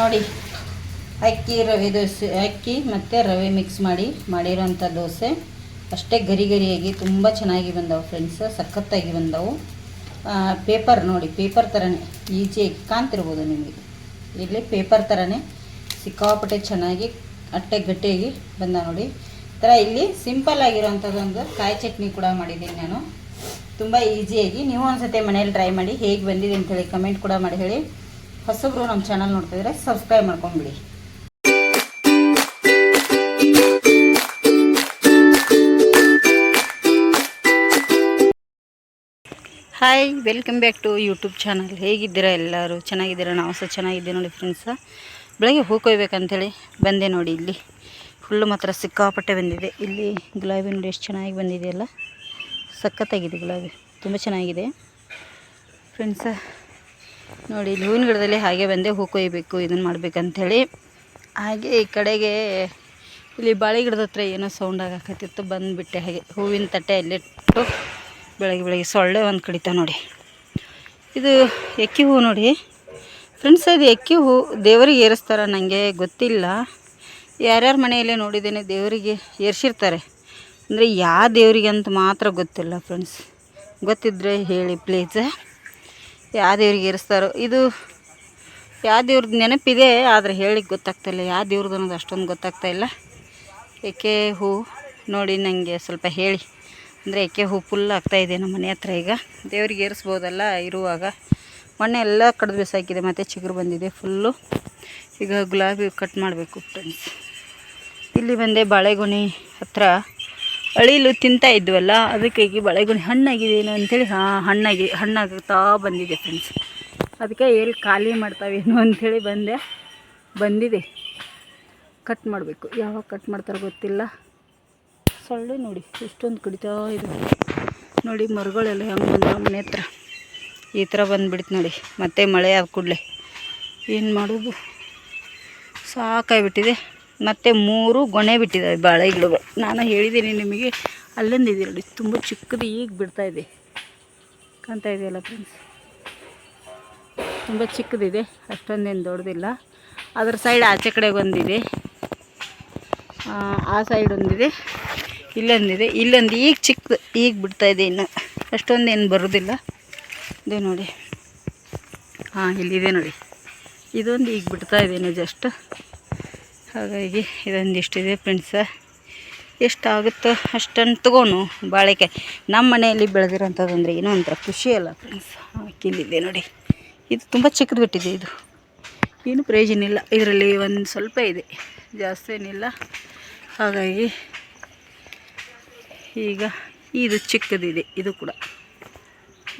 ನೋಡಿ, ಅಕ್ಕಿ ರವೆ ದೋಸೆ, ಅಕ್ಕಿ ಮತ್ತು ರವೆ ಮಿಕ್ಸ್ ಮಾಡಿ ಮಾಡಿರೋಂಥ ದೋಸೆ. ಅಷ್ಟೇ ಗರಿ ಗರಿಯಾಗಿ ತುಂಬ ಚೆನ್ನಾಗಿ ಬಂದವು ಫ್ರೆಂಡ್ಸ್ ಸಖತ್ತಾಗಿ ಬಂದವು. ಪೇಪರ್ ನೋಡಿ ಪೇಪರ್ ಥರನೇ ಈಜಿಯಾಗಿ ಕಾಣ್ತಿರ್ಬೋದು ನಿಮಗೆ. ಇಲ್ಲಿ ಪೇಪರ್ ಥರನೇ ಸಿಕ್ಕಾಪಟ್ಟೆ ಚೆನ್ನಾಗಿ ಅಟ್ಟೆ ಗಟ್ಟಿಯಾಗಿ ಬಂದ ನೋಡಿ. ಥರ ಇಲ್ಲಿ ಸಿಂಪಲ್ ಆಗಿರೋವಂಥದ್ದೊಂದು ಕಾಯಿ ಚಟ್ನಿ ಕೂಡ ಮಾಡಿದ್ದೀನಿ ನಾನು. ತುಂಬ ಈಸಿಯಾಗಿ ನೀವು ಒಂದ್ಸತಿ ಮನೇಲಿ ಟ್ರೈ ಮಾಡಿ ಹೇಗೆ ಬಂದಿದೆ ಅಂತೇಳಿ ಕಮೆಂಟ್ ಕೂಡ ಮಾಡಿ ಹೇಳಿ. ಹೊಸಬ್ರು ನಮ್ಮ ಚಾನಲ್ ನೋಡ್ತಿದ್ರೆ subscribe ಮಾಡ್ಕೊಂಡ್ಬಿಡಿ. Hi welcome back to YouTube channel ಹೇಗಿದ್ದೀರಾ ಎಲ್ಲರೂ? ಚೆನ್ನಾಗಿದ್ದೀರಾ? ನಾವು ಸಹ ಚೆನ್ನಾಗಿದ್ದೀವಿ ನೋಡಿ ಫ್ರೆಂಡ್ಸ ಬೆಳಗ್ಗೆ ಹೂಕೊಯ್ಬೇಕಂತೇಳಿ ಬಂದೆ ನೋಡಿ ಇಲ್ಲಿ. ಫುಲ್ಲು ಮಾತ್ರ ಸಿಕ್ಕಾಪಟ್ಟೆ ಬಂದಿದೆ. ಇಲ್ಲಿ ಗುಲಾಬಿ ನೋಡಿ ಎಷ್ಟು ಚೆನ್ನಾಗಿ ಬಂದಿದೆಯಲ್ಲ. ಸಖತ್ತಾಗಿದೆ ಗುಲಾಬಿ. ತುಂಬ ಚೆನ್ನಾಗಿದೆ. ಫ್ರೆಂಡ್ಸ ನೋಡಿ ಇಲ್ಲಿ ಹೂವಿನ ಗಿಡದಲ್ಲಿ ಹಾಗೆ ಬಂದೆ ಹೂ ಕೊಯ್ಬೇಕು, ಇದನ್ನು ಮಾಡ್ಬೇಕಂಥೇಳಿ ಹಾಗೆ ಈ ಕಡೆಗೆ ಇಲ್ಲಿ ಬಾಳೆ ಗಿಡದ ಹತ್ರ ಏನೋ ಸೌಂಡ್ ಆಗಾಕತ್ತಿತ್ತು, ಬಂದುಬಿಟ್ಟೆ ಹಾಗೆ. ಹೂವಿನ ತಟ್ಟೆ ಅಲ್ಲಿಟ್ಟು ಬೆಳಗ್ಗೆ ಬೆಳಗ್ಗೆ ಸೊಳ್ಳೆ ಒಂದು ಕಡಿತ ನೋಡಿ. ಇದು ಎಕ್ಕಿ ಹೂ ನೋಡಿ. ಫ್ರೆಂಡ್ಸ್ ಅದು ಎಕ್ಕಿ ಹೂ ದೇವರಿಗೆ ಏರಿಸ್ತಾರ ನನಗೆ ಗೊತ್ತಿಲ್ಲ. ಯಾರ್ಯಾರ ಮನೆಯಲ್ಲೇ ನೋಡಿದ್ದೇನೆ ದೇವರಿಗೆ ಏರ್ಸಿರ್ತಾರೆ. ಅಂದರೆ ಯಾವ ದೇವರಿಗೆ ಅಂತ ಮಾತ್ರ ಗೊತ್ತಿಲ್ಲ ಫ್ರೆಂಡ್ಸ್ ಗೊತ್ತಿದ್ದರೆ ಹೇಳಿ ಪ್ಲೀಸ್ ಯಾವ ದೇವ್ರಿಗೆ ಏರಿಸ್ತಾರೋ ಇದು ಯಾವ ದೇವ್ರದ್ದು ನೆನಪಿದೆ, ಆದರೆ ಹೇಳಿಕ್ಕೆ ಗೊತ್ತಾಗ್ತಾಯಿಲ್ಲ ಯಾವ ದೇವ್ರದ್ದು ಅನ್ನೋದು ಅಷ್ಟೊಂದು ಗೊತ್ತಾಗ್ತಾ ಇಲ್ಲ. ಏಕೆ ಹೂ ನೋಡಿ ನನಗೆ ಸ್ವಲ್ಪ ಹೇಳಿ. ಅಂದರೆ ಏಕೆ ಹೂ ಫುಲ್ ಆಗ್ತಾಯಿದೆ ನಮ್ಮ ಮನೆ ಹತ್ರ ಈಗ. ದೇವ್ರಿಗೆ ಏರಿಸ್ಬೋದಲ್ಲ ಇರುವಾಗ. ಮೊನ್ನೆ ಎಲ್ಲ ಕಡ್ದು ಬಿಸಾಕಿದೆ, ಮತ್ತು ಚಿಗುರು ಬಂದಿದೆ ಫುಲ್ಲು ಈಗ ಗುಲಾಬಿ ಕಟ್ ಮಾಡಬೇಕು ಫ್ರೆಂಡ್ಸ್ ಇಲ್ಲಿ ಬಂದೆ ಬಾಳೆಗೊನೆ ಹತ್ರ. ಅಳಿಲು ತಿಂತಾ ಇದ್ವಲ್ಲ, ಅದಕ್ಕೆ ಬಾಳೆಗೊನೆ ಹಣ್ಣಾಗಿದೆ ಏನೋ ಅಂಥೇಳಿ ಹಾಂ, ಹಣ್ಣಾಗಿ, ಹಣ್ಣಾಗ್ತಾ ಬಂದಿದೆ ಫ್ರೆಂಡ್ಸ್ ಅದಕ್ಕೆ ಎಲ್ಲಿ ಖಾಲಿ ಮಾಡ್ತಾವೇನು ಅಂಥೇಳಿ ಬಂದೆ, ಬಂದಿದೆ. ಕಟ್ ಮಾಡಬೇಕು. ಯಾವಾಗ ಕಟ್ ಮಾಡ್ತಾರೋ ಗೊತ್ತಿಲ್ಲ. ಸೊಳ್ಳೆ ನೋಡಿ ಇಷ್ಟೊಂದು ಕುಡಿತಾ ಇದೆ. ನೋಡಿ, ಮರಗಳೆಲ್ಲ ಹೆಂಗೆ ಬಂದ ಮನೆ ಹತ್ರ. ಈ ಥರ ಬಂದುಬಿಡ್ತು ನೋಡಿ, ಮತ್ತೆ ಮಳೆ ಆದ ಕೂಡಲೇ. ಏನು ಮಾಡೋದು? ಸಾಕಾಗಿಬಿಟ್ಟಿದೆ. ಮತ್ತು ಮೂರು ಗೊನೆ ಬಿಟ್ಟಿದ್ದಾವೆ ಬಾಳೆ ಗಿಡಗಳು. ನಾನು ಹೇಳಿದ್ದೀನಿ ನಿಮಗೆ ಅಲ್ಲಿಂದ ನೋಡಿ ತುಂಬ ಚಿಕ್ಕದು ಈಗ ಇದೆ. ಕಾಣ್ತಾ ಇದೆಯಲ್ಲ ಫ್ರೆಂಡ್ಸ್ ತುಂಬ ಚಿಕ್ಕದಿದೆ ಅಷ್ಟೊಂದೇನು ದೊಡ್ಡದಿಲ್ಲ. ಅದರ ಸೈಡ್ ಆಚೆ ಕಡೆ ಒಂದಿದೆ. ಆ, ಆ ಸೈಡ್ ಒಂದಿದೆ ಇಲ್ಲೊಂದಿದೆ. ಇಲ್ಲೊಂದು ಈಗ ಚಿಕ್ಕದು ಈಗ ಬಿಡ್ತಾ ಇದೆ ಇನ್ನು. ಅಷ್ಟೊಂದೇನು ಬರೋದಿಲ್ಲ. ಇದೆ ನೋಡಿ. ಹಾಂ ಇಲ್ಲಿದೆ ನೋಡಿ. ಇದೊಂದು ಈಗ ಬಿಡ್ತಾ ಇದ್ದೇನೆ ಜಸ್ಟ್ ಹಾಗಾಗಿ ಇದೊಂದಿಷ್ಟಿದೆ ಫ್ರೆಂಡ್ಸ ಎಷ್ಟಾಗುತ್ತೋ ಅಷ್ಟನ್ನು ತಗೋನು ಬಾಳೆಕಾಯಿ. ನಮ್ಮ ಮನೆಯಲ್ಲಿ ಬೆಳೆದಿರೋಂಥದ್ದಂದ್ರೆ ಏನೋ ಒಂಥರ ಖುಷಿ ಅಲ್ಲ ಫ್ರೆಂಡ್ಸ್ ಹಾಕಿಲ್ಲಿದೆ ನೋಡಿ. ಇದು ತುಂಬ ಚಿಕ್ಕದು ಬಿಟ್ಟಿದೆ ಇದು. ಏನು ಪ್ರಯೋಜನ ಇಲ್ಲ. ಇದರಲ್ಲಿ ಒಂದು ಸ್ವಲ್ಪ ಇದೆ. ಜಾಸ್ತಿ ಏನಿಲ್ಲ. ಹಾಗಾಗಿ ಈಗ ಇದು ಚಿಕ್ಕದಿದೆ. ಇದು ಕೂಡ.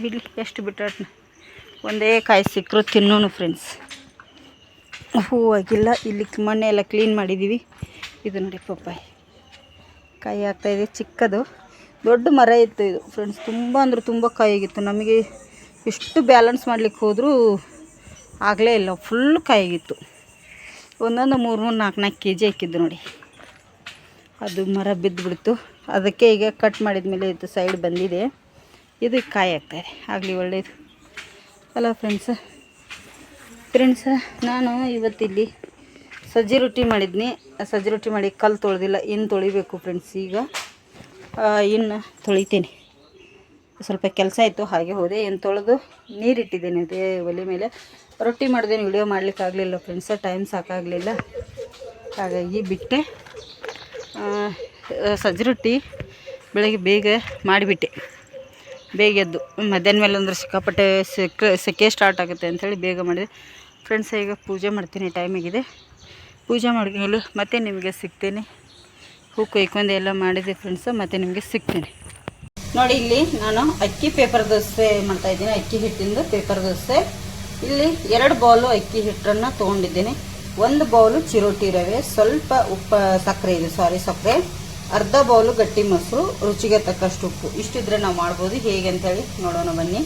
ಬಿಡಲಿ, ಎಷ್ಟು ಬಿಟ್ಟ ಒಂದೇ ಕಾಯಿ ಸಿಕ್ಕರು ತಿನ್ನೋನು ಫ್ರೆಂಡ್ಸ್ ಹೂವಾಗಿಲ್ಲ ಇಲ್ಲಿ ಮೊನ್ನೆ ಎಲ್ಲ ಕ್ಲೀನ್ ಮಾಡಿದ್ದೀವಿ ಇದು ನೋಡಿ ಪಪ್ಪಾಯಿ. ಕಾಯಿ ಆಗ್ತಾಯಿದೆ ಚಿಕ್ಕದು. ದೊಡ್ಡ ಮರ ಇತ್ತು ಇದು ಫ್ರೆಂಡ್ಸ್ ತುಂಬ ಅಂದ್ರೆ ತುಂಬ ಕಾಯಿಗಿತ್ತು ನಮಗೆ ಎಷ್ಟು ಬ್ಯಾಲೆನ್ಸ್ ಮಾಡಲಿಕ್ಕೆ ಹೋದರೂ ಆಗಲೇ ಇಲ್ಲ. ಫುಲ್ ಕಾಯಿಗಿತ್ತು ಒಂದೊಂದು ಮೂರು ಮೂರು ನಾಲ್ಕು ನಾಲ್ಕು ಕೆ ಜಿ ಹಾಕಿದ್ದು ನೋಡಿ. ಅದು ಮರ ಬಿದ್ದುಬಿಡ್ತು. ಅದಕ್ಕೆ ಈಗ ಕಟ್ ಮಾಡಿದ ಮೇಲೆ ಇದು ಸೈಡ್ ಬಂದಿದೆ. ಇದು ಕಾಯಿ ಆಗ್ತಾಯಿದೆ ಆಗಲಿ ಒಳ್ಳೆಯದು ಅಲ್ಲ ಫ್ರೆಂಡ್ಸ ಫ್ರೆಂಡ್ಸ ನಾನು ಇವತ್ತಿಲ್ಲಿ ಸಜ್ಜಿ ರೊಟ್ಟಿ ಮಾಡಿದ್ನಿ. ಸಜ್ಜಿ ರೊಟ್ಟಿ ಮಾಡಿ ಕಲ್ಲು ತೊಳೆದಿಲ್ಲ, ಇನ್ನು ತೊಳಿಬೇಕು ಫ್ರೆಂಡ್ಸ್ ಈಗ ಇನ್ನು ತೊಳಿತೀನಿ. ಸ್ವಲ್ಪ ಕೆಲಸ ಇತ್ತು ಹಾಗೆ ಹೋದೆ. ಏನು ತೊಳೆದು ನೀರಿಟ್ಟಿದ್ದೇನೆ ಅದೇ ಒಲೆ ಮೇಲೆ. ರೊಟ್ಟಿ ಮಾಡಿದೇನು ವಿಡಿಯೋ ಮಾಡಲಿಕ್ಕಾಗಲಿಲ್ಲ ಫ್ರೆಂಡ್ಸ ಟೈಮ್ ಸಾಕಾಗಲಿಲ್ಲ. ಹಾಗಾಗಿ ಬಿಟ್ಟೆ. ಸಜ್ಜಿ ರೊಟ್ಟಿ ಬೆಳಗ್ಗೆ ಬೇಗ ಮಾಡಿಬಿಟ್ಟೆ. ಬೇಗ ಎದ್ದು ಮಧ್ಯಾಹ್ನ ಮೇಲೆ ಅಂದರೆ ಸಿಕ್ಕಾಪಟ್ಟೆ ಸೆಕೆ ಸೆಕೆ ಸ್ಟಾರ್ಟ್ ಆಗುತ್ತೆ ಅಂಥೇಳಿ ಬೇಗ ಮಾಡಿದೆ. ಫ್ರೆಂಡ್ಸ್, ಈಗ ಪೂಜೆ ಮಾಡ್ತೀನಿ ಟೈಮಿಗಿದೆ ಪೂಜೆ ಮಾಡಿದ್ಮೇಲೆ ಮತ್ತೆ ನಿಮಗೆ ಸಿಗ್ತೇನೆ. ಹೂ ಕೊಯ್ಕೊಂಡು ಎಲ್ಲ ಮಾಡಿದೆ ಫ್ರೆಂಡ್ಸು, ಮತ್ತೆ ನಿಮಗೆ ಸಿಗ್ತೇನೆ. ನೋಡಿ, ಇಲ್ಲಿ ನಾನು ಅಕ್ಕಿ ಪೇಪರ್ ದೋಸೆ ಮಾಡ್ತಾ ಇದ್ದೀನಿ. ಅಕ್ಕಿ ಹಿಟ್ಟಿಂದು ಪೇಪರ್ ದೋಸೆ. ಇಲ್ಲಿ ಎರಡು ಬೌಲು ಅಕ್ಕಿ ಹಿಟ್ಟನ್ನು ತೊಗೊಂಡಿದ್ದೀನಿ. ಒಂದು ಬೌಲು ಚಿರೋಟಿ ರವೆ, ಸ್ವಲ್ಪ ಉಪ್ಪ, ಸಕ್ಕರೆ ಇದೆ ಸಾರಿ ಸಕ್ಕರೆ. ಅರ್ಧ ಬೌಲು ಗಟ್ಟಿ ಮೊಸರು, ರುಚಿಗೆ ತಕ್ಕಷ್ಟು ಉಪ್ಪು. ಇಷ್ಟಿದ್ರೆ ನಾವು ಮಾಡ್ಬೋದು. ಹೇಗೆ ಅಂತೇಳಿ ನೋಡೋಣ ಬನ್ನಿ.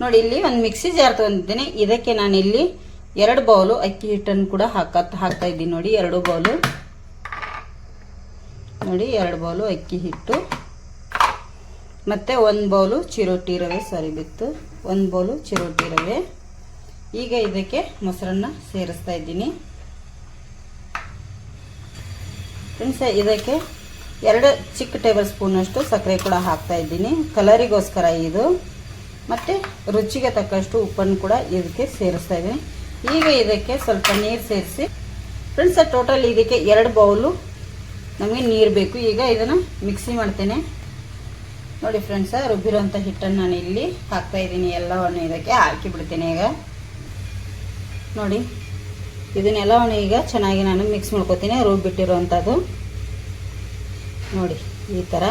ನೋಡಿ, ಇಲ್ಲಿ ಒಂದು ಮಿಕ್ಸಿ ಜಾರ್ ತೊಗೊಂಡಿದ್ದೇನೆ ಇದಕ್ಕೆ ನಾನು ಇಲ್ಲಿ ಎರಡು ಬೌಲು ಅಕ್ಕಿ ಹಿಟ್ಟನ್ನು ಕೂಡ ಹಾಕತ್ ಹಾಕ್ತಾ ಇದ್ದೀನಿ. ನೋಡಿ, ಎರಡು ಬೌಲು. ನೋಡಿ, ಎರಡು ಬೌಲು ಅಕ್ಕಿ ಹಿಟ್ಟು. ಮತ್ತು ಒಂದು ಬೌಲು ಚಿರೋಟಿ ರವೆ ಸಾರಿ ಬಿತ್ತು ಒಂದು ಬೌಲು ಚಿರೋಟಿ ರವೆ. ಈಗ ಇದಕ್ಕೆ ಮೊಸರನ್ನ ಸೇರಿಸ್ತಾ ಇದ್ದೀನಿ. ಫ್ರೆಂಡ್ಸ್, ಇದಕ್ಕೆ ಎರಡು ಚಿಕ್ಕ ಟೇಬಲ್ ಸ್ಪೂನಷ್ಟು ಸಕ್ಕರೆ ಕೂಡ ಹಾಕ್ತಾ ಇದ್ದೀನಿ. ಕಲರಿಗೋಸ್ಕರ ಇದು. ಮತ್ತು ರುಚಿಗೆ ತಕ್ಕಷ್ಟು ಉಪ್ಪನ್ನು ಕೂಡ ಇದಕ್ಕೆ ಸೇರಿಸ್ತಾ ಇದ್ದೀನಿ. ಈಗ ಇದಕ್ಕೆ ಸ್ವಲ್ಪ ನೀರು ಸೇರಿಸಿ. ಫ್ರೆಂಡ್ಸ್ ಟೋಟಲ್ ಇದಕ್ಕೆ ಎರಡು ಬೌಲು ನಮಗೆ ನೀರು ಬೇಕು. ಈಗ ಇದನ್ನು ಮಿಕ್ಸಿ ಮಾಡ್ತೇನೆ. ನೋಡಿ ಫ್ರೆಂಡ್ಸ ರುಬ್ಬಿರೋಂಥ ಹಿಟ್ಟನ್ನು ನಾನು ಇಲ್ಲಿ ಹಾಕ್ತಾ ಇದ್ದೀನಿ. ಎಲ್ಲವನ್ನು ಇದಕ್ಕೆ ಹಾಕಿ ಬಿಡ್ತೇನೆ ಈಗ. ನೋಡಿ ಇದನ್ನೆಲ್ಲವನ್ನು ಈಗ ಚೆನ್ನಾಗಿ ನಾನು ಮಿಕ್ಸ್ ಮಾಡ್ಕೊತೀನಿ. ರುಬ್ಬಿಟ್ಟಿರೋವಂಥದ್ದು ನೋಡಿ, ಈ ಥರ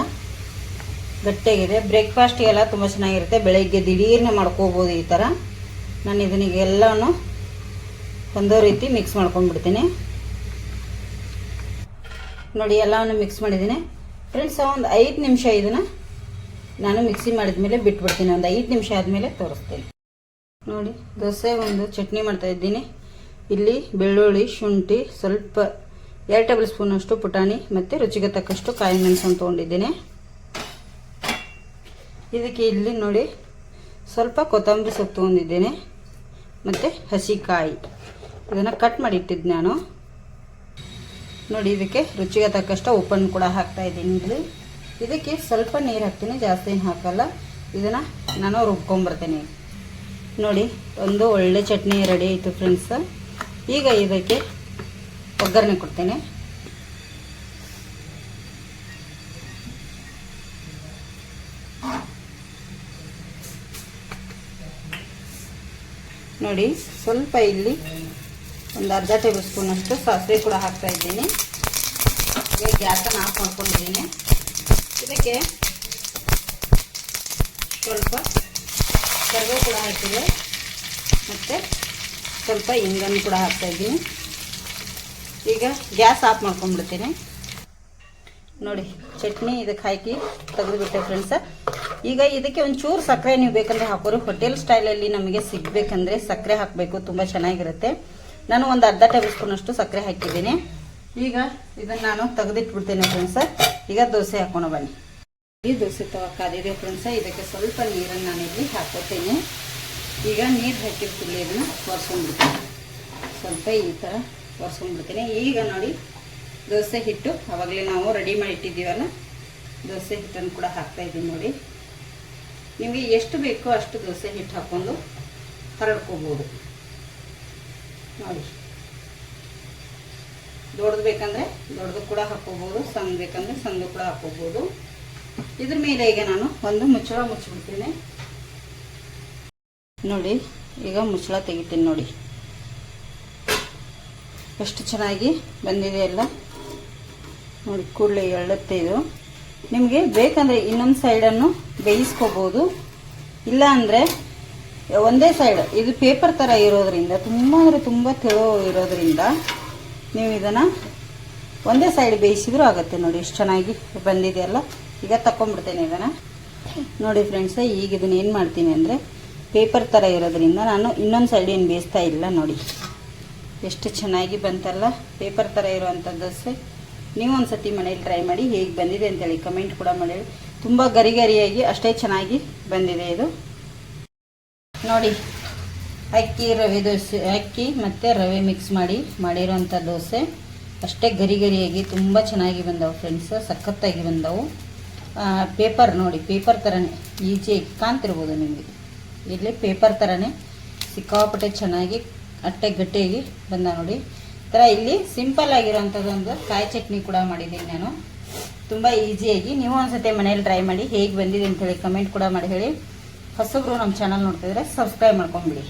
ಗಟ್ಟಿಯಾಗಿದೆ. ಬ್ರೇಕ್ಫಾಸ್ಟಿಗೆಲ್ಲ ತುಂಬ ಚೆನ್ನಾಗಿರುತ್ತೆ. ಬೆಳಗ್ಗೆ ದಿಢೀರ್ನೆ ಮಾಡ್ಕೋಬೋದು ಈ ಥರ ನಾನು ಇದನ್ನಿಗೆ ಎಲ್ಲವನ್ನು ಒಂದೋ ರೀತಿ ಮಿಕ್ಸ್ ಮಾಡ್ಕೊಂಡ್ಬಿಡ್ತೀನಿ. ನೋಡಿ ಎಲ್ಲವನ್ನು ಮಿಕ್ಸ್ ಮಾಡಿದ್ದೀನಿ. ಫ್ರೆಂಡ್ಸ್ ಒಂದು ಐದು ನಿಮಿಷ ಇದನ್ನು ನಾನು ಮಿಕ್ಸಿ ಮಾಡಿದ ಮೇಲೆ ಬಿಟ್ಬಿಡ್ತೀನಿ. ಒಂದು ಐದು ನಿಮಿಷ ಆದಮೇಲೆ ತೋರಿಸ್ತೀನಿ. ನೋಡಿ, ದೋಸೆ ಒಂದು ಚಟ್ನಿ ಮಾಡ್ತಾ ಇದ್ದೀನಿ. ಇಲ್ಲಿ ಬೆಳ್ಳುಳ್ಳಿ, ಶುಂಠಿ, ಸ್ವಲ್ಪ ಎರಡು ಟೇಬಲ್ ಸ್ಪೂನಷ್ಟು ಪುಟಾಣಿ ಮತ್ತು ರುಚಿಗೆ ತಕ್ಕಷ್ಟು ಕಾಯಿ ಮೆಣಸನ್ನು ತೊಗೊಂಡಿದ್ದೀನಿ. ಇದಕ್ಕೆ ಇಲ್ಲಿ ನೋಡಿ ಸ್ವಲ್ಪ ಕೊತ್ತಂಬರಿ ಸೊಪ್ಪು ತೊಗೊಂಡಿದ್ದೇನೆ. ಮತ್ತು ಹಸಿ ಕಾಯಿ ಇದನ್ನು ಕಟ್ ಮಾಡಿ ಇಟ್ಟಿದ್ದು ನಾನು. ನೋಡಿ ಇದಕ್ಕೆ ರುಚಿಗೆ ತಕ್ಕಷ್ಟು ಉಪ್ಪನ್ನು ಕೂಡ ಹಾಕ್ತಾ ಇದ್ದೀನಿ ಇಲ್ಲಿ. ಇದಕ್ಕೆ ಸ್ವಲ್ಪ ನೀರು ಹಾಕ್ತೀನಿ, ಜಾಸ್ತಿ ಹಾಕಲ್ಲ. ಇದನ್ನು ನಾನು ರುಬ್ಕೊಂಬರ್ತೀನಿ ನೋಡಿ, ಒಂದು ಒಳ್ಳೆ ಚಟ್ನಿ ರೆಡಿ ಆಯಿತು ಫ್ರೆಂಡ್ಸ್ ಈಗ ಇದಕ್ಕೆ ಒಗ್ಗರಣೆ ಕೊಡ್ತೇನೆ. ನೋಡಿ, ಸ್ವಲ್ಪ ಇಲ್ಲಿ ಒಂದು ಅರ್ಧ ಟೇಬಲ್ ಸ್ಪೂನಷ್ಟು ಸಾಸಿವೆ ಕೂಡ ಹಾಕ್ತಾ ಇದ್ದೀನಿ. ಈಗ ಗ್ಯಾಸನ್ನು ಆಫ್ ಮಾಡ್ಕೊಂಡಿದ್ದೀನಿ. ಇದಕ್ಕೆ ಸ್ವಲ್ಪ ಕರಿಬೇವು ಕೂಡ ಹಾಕಿದೆ. ಮತ್ತು ಸ್ವಲ್ಪ ಇಂಗನ್ನು ಕೂಡ ಹಾಕ್ತಾ ಇದ್ದೀನಿ. ಈಗ ಗ್ಯಾಸ್ ಆಫ್ ಮಾಡ್ಕೊಂಡ್ಬಿಡ್ತೀನಿ. ನೋಡಿ, ಚಟ್ನಿ ಇದಕ್ಕೆ ಹಾಕಿ ತೆಗೆದುಬಿಟ್ಟೆ ಫ್ರೆಂಡ್ಸ ಈಗ ಇದಕ್ಕೆ ಒಂಚೂರು ಸಕ್ಕರೆ ನೀವು ಬೇಕಂದ್ರೆ ಹಾಕೋರು. ಹೋಟೆಲ್ ಸ್ಟೈಲಲ್ಲಿ ನಮಗೆ ಸಿಗಬೇಕಂದ್ರೆ ಸಕ್ಕರೆ ಹಾಕಬೇಕು, ತುಂಬ ಚೆನ್ನಾಗಿರುತ್ತೆ. ನಾನು ಒಂದು ಅರ್ಧ ಟೇಬಲ್ ಸ್ಪೂನಷ್ಟು ಸಕ್ಕರೆ ಹಾಕಿದ್ದೀನಿ. ಈಗ ಇದನ್ನು ನಾನು ತೆಗೆದಿಟ್ಬಿಡ್ತೇನೆ ಫ್ರೆಂಡ್ಸ ಈಗ ದೋಸೆ ಹಾಕೋಣ ಬನ್ನಿ. ಈ ದೋಸೆ ತವ ಕಾದಿದೆ ಫ್ರೆಂಡ್ಸ ಇದಕ್ಕೆ ಸ್ವಲ್ಪ ನೀರನ್ನು ನಾನು ಇಲ್ಲಿ ಹಾಕೋತೀನಿ. ಈಗ ನೀರು ಹಾಕಿರ್ತೀನಿ ಇದನ್ನು, ಒರೆಸ್ಕೊಂಡ್ಬಿಡ್ತೀನಿ. ಸ್ವಲ್ಪ ಈ ಥರ ಒರೆಸ್ಕೊಂಡ್ಬಿಡ್ತೀನಿ. ಈಗ ನೋಡಿ, ದೋಸೆ ಹಿಟ್ಟು ಆವಾಗಲೇ ನಾವು ರೆಡಿ ಮಾಡಿ ಇಟ್ಟಿದ್ದೀವಲ್ಲ, ದೋಸೆ ಹಿಟ್ಟನ್ನು ಕೂಡ ಹಾಕ್ತಾ ಇದ್ದೀನಿ ನೋಡಿ. ನಿಮಗೆ ಎಷ್ಟು ಬೇಕೋ ಅಷ್ಟು ದೋಸೆ ಹಿಟ್ಟು ಹಾಕ್ಕೊಂಡು ಹರಡ್ಕೋಬೋದು. ನೋಡಿ. ದೊಡ್ಡದು ಬೇಕಂದರೆ ದೊಡ್ಡದು ಕೂಡ ಹಾಕ್ಕೋಬೋದು ಸಣ್ಣ ಬೇಕಂದರೆ ಸಣ್ಣದು ಕೂಡ ಹಾಕ್ಕೋಬೋದು. ಇದ್ರ ಮೇಲೆ ಈಗ ನಾನು ಒಂದು ಮುಚ್ಚಳ ಮುಚ್ಚಿಬಿಡ್ತೀನಿ. ನೋಡಿ, ಈಗ ಮುಚ್ಚಳ ತೆಗಿತೀನಿ ನೋಡಿ. ಎಷ್ಟು ಚೆನ್ನಾಗಿ ಬಂದಿದೆ ಎಲ್ಲ. ನೋಡಿ, ಕೂಡಲೇ ಎಳ್ಳುತ್ತೆ ಇದು. ನಿಮಗೆ ಬೇಕಂದರೆ ಇನ್ನೊಂದು ಸೈಡನ್ನು ಬೇಯಿಸ್ಕೋಬೋದು. ಇಲ್ಲ ಅಂದರೆ ಒಂದೇ ಸೈಡ್ ಇದು ಪೇಪರ್ ಥರ ಇರೋದ್ರಿಂದ, ತುಂಬ ಅಂದರೆ ತುಂಬ ತೆಳು ಇರೋದ್ರಿಂದ, ನೀವು ಇದನ್ನು ಒಂದೇ ಸೈಡ್ ಬೇಯಿಸಿದ್ರು ಆಗುತ್ತೆ ನೋಡಿ, ಎಷ್ಟು ಚೆನ್ನಾಗಿ ಬಂದಿದೆಯಲ್ಲ ಈಗ ತಗೊಂಡ್ಬಿಡ್ತೇನೆ ಇದನ್ನು. ನೋಡಿ ಫ್ರೆಂಡ್ಸ ಈಗ ಇದನ್ನ ಏನು ಮಾಡ್ತೀನಿ ಅಂದರೆ ಪೇಪರ್ ಥರ ಇರೋದ್ರಿಂದ ನಾನು ಇನ್ನೊಂದು ಸೈಡ್ ಏನು ಬೇಯಿಸ್ತಾ ಇಲ್ಲ ನೋಡಿ. ಎಷ್ಟು ಚೆನ್ನಾಗಿ ಬಂತಲ್ಲ ಪೇಪರ್ ಥರ ಇರುವಂಥ ದೋಸೆ ನೀವು ಒಂದು ಸತಿ ಮನೇಲಿ ಟ್ರೈ ಮಾಡಿ ಹೇಗೆ ಬಂದಿದೆ ಅಂತೇಳಿ ಕಮೆಂಟ್ ಕೂಡ ಮಾಡಿ. ತುಂಬ ಗರಿ ಗರಿಯಾಗಿ ಅಷ್ಟೇ ಚೆನ್ನಾಗಿ ಬಂದಿದೆ ಇದು. ನೋಡಿ, ಅಕ್ಕಿ ರವೆ ದೋಸೆ, ಅಕ್ಕಿ ಮತ್ತು ರವೆ ಮಿಕ್ಸ್ ಮಾಡಿ ಮಾಡಿರೋಂಥ ದೋಸೆ. ಅಷ್ಟೇ ಗರಿ ಗರಿಯಾಗಿ ತುಂಬ ಚೆನ್ನಾಗಿ ಬಂದವು ಫ್ರೆಂಡ್ಸ್ ಸಖತ್ತಾಗಿ ಬಂದವು. ಪೇಪರ್ ನೋಡಿ ಪೇಪರ್ ಥರನೇ ಈಜಿಯಾಗಿ ಕಾಣ್ತಿರ್ಬೋದು ನಿಮಗೆ. ಇಲ್ಲಿ ಪೇಪರ್ ಥರನೇ ಸಿಕ್ಕಾಪಟ್ಟೆ ಚೆನ್ನಾಗಿ ಅಟ್ಟೆ ಗಟ್ಟಿಯಾಗಿ ಬಂದ ನೋಡಿ. ಥರ ಇಲ್ಲಿ ಸಿಂಪಲ್ ಆಗಿರೋಂಥದ್ದೊಂದು ಕಾಯಿ ಚಟ್ನಿ ಕೂಡ ಮಾಡಿದ್ದೀನಿ ನಾನು. ತುಂಬ ಈಸಿಯಾಗಿ ನೀವು ಒಂದ್ಸತಿ ಮನೇಲಿ ಟ್ರೈ ಮಾಡಿ ಹೇಗೆ ಬಂದಿದೆ ಅಂತೇಳಿ ಕಮೆಂಟ್ ಕೂಡ ಮಾಡಿ ಹೇಳಿ. ಹೊಸಬ್ರು ನಮ್ಮ ಚಾನಲ್ ನೋಡ್ತಿದ್ರೆ ಸಬ್ಸ್ಕ್ರೈಬ್ ಮಾಡ್ಕೊಂಬಿಡಿ